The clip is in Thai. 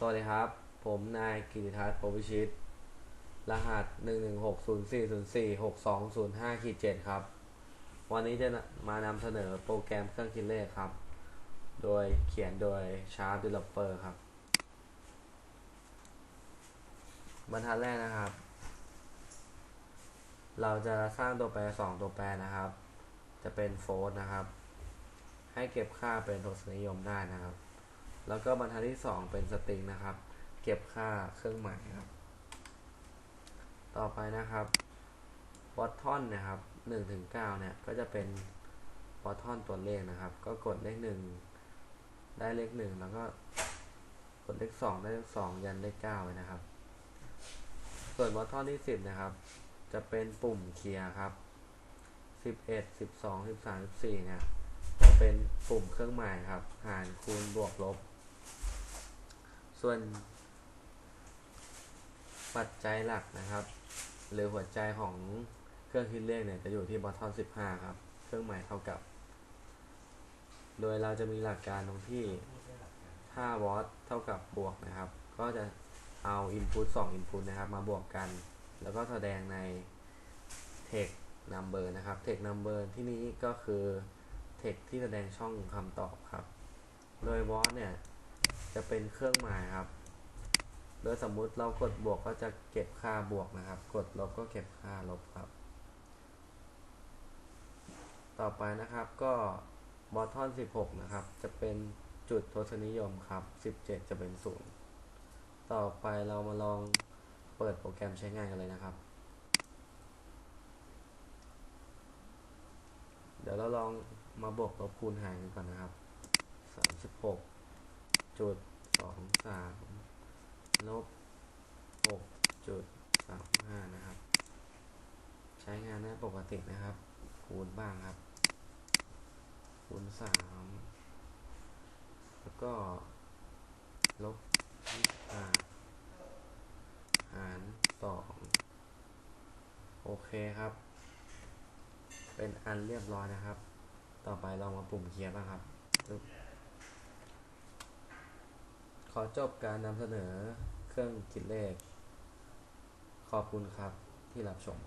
สวัสดีครับ ผมนายกิติทัศน์โพวิชิต รหัส 11604046205ขีด7ครับ วันนี้จะมานำเสนอโปรแกรมเครื่องคิดเลขครับ โดยเขียนโดย Sharp Developer ครับ บรรทัดแรกนะครับ เราจะสร้างตัวแปร 2 ตัวแปรนะครับ จะเป็นโฟลนะครับ ให้เก็บค่าเป็นทศนิยมได้นะครับ แล้วก็บรรทัดที่ 2 เป็นสตริงนะครับ เก็บค่าเครื่องหมายครับ ต่อไปนะครับบอททอนนะครับ1ถึง9เนี่ยก็จะเป็นบอททอนตัวเลขนะครับ ก็กดเลข 1 ได้เลข 1 แล้วก็กดเลข 2 ได้เลข 2 ยันเลข9ไว้นะครับ ส่วนบอททอนที่ 10 นะครับ จะเป็นปุ่มเคลียร์ครับ 11 12 13 14เนี่ยจะเป็นปุ่มเครื่องหมายครับ หารคูณบวกลบ ส่วนปัจจัยหลักนะครับ หรือหัวใจของเครื่องคิดเลขเนี่ยจะอยู่ที่บอททอน15 ครับ เครื่องหมายเท่ากับ โดยเราจะมีหลักการตรงที่ถ้าวอตเท่ากับบวกนะครับ ก็จะเอา input 2 input นะครับ มาบวกกัน แล้วก็แสดงใน text number นะครับ text number ที่นี้ก็คือ text ที่แสดงช่องคำตอบครับ โดยวอตเนี่ย จะเป็นเครื่องหมายครับ โดยสมมุติเรากดบวกก็จะเก็บค่าบวกนะครับ กดลบก็เก็บค่าลบครับ ต่อไปนะครับก็บอททอน 16 นะครับ จะเป็นจุดทศนิยมครับ 17 จะเป็น 0 ต่อไปเรามาลองเปิดโปรแกรมใช้งานกันเลยนะครับ เดี๋ยวเราลองมาบวกลบคูณหารกันก่อนนะครับ 36 จุด23ลบ6จุด35นะครับ ใช้งานได้ปกตินะครับ คูณบ้างครับ คูณสามแล้วก็ลบยี่สิบห้าหารสองโอเคครับ เป็นอันเรียบร้อยนะครับ ต่อไปเรามาปุ่มเคลียร์บ้างครับ อจบการนำเสนอเครื่องคิดเลข ขอบคุณครับที่รับชม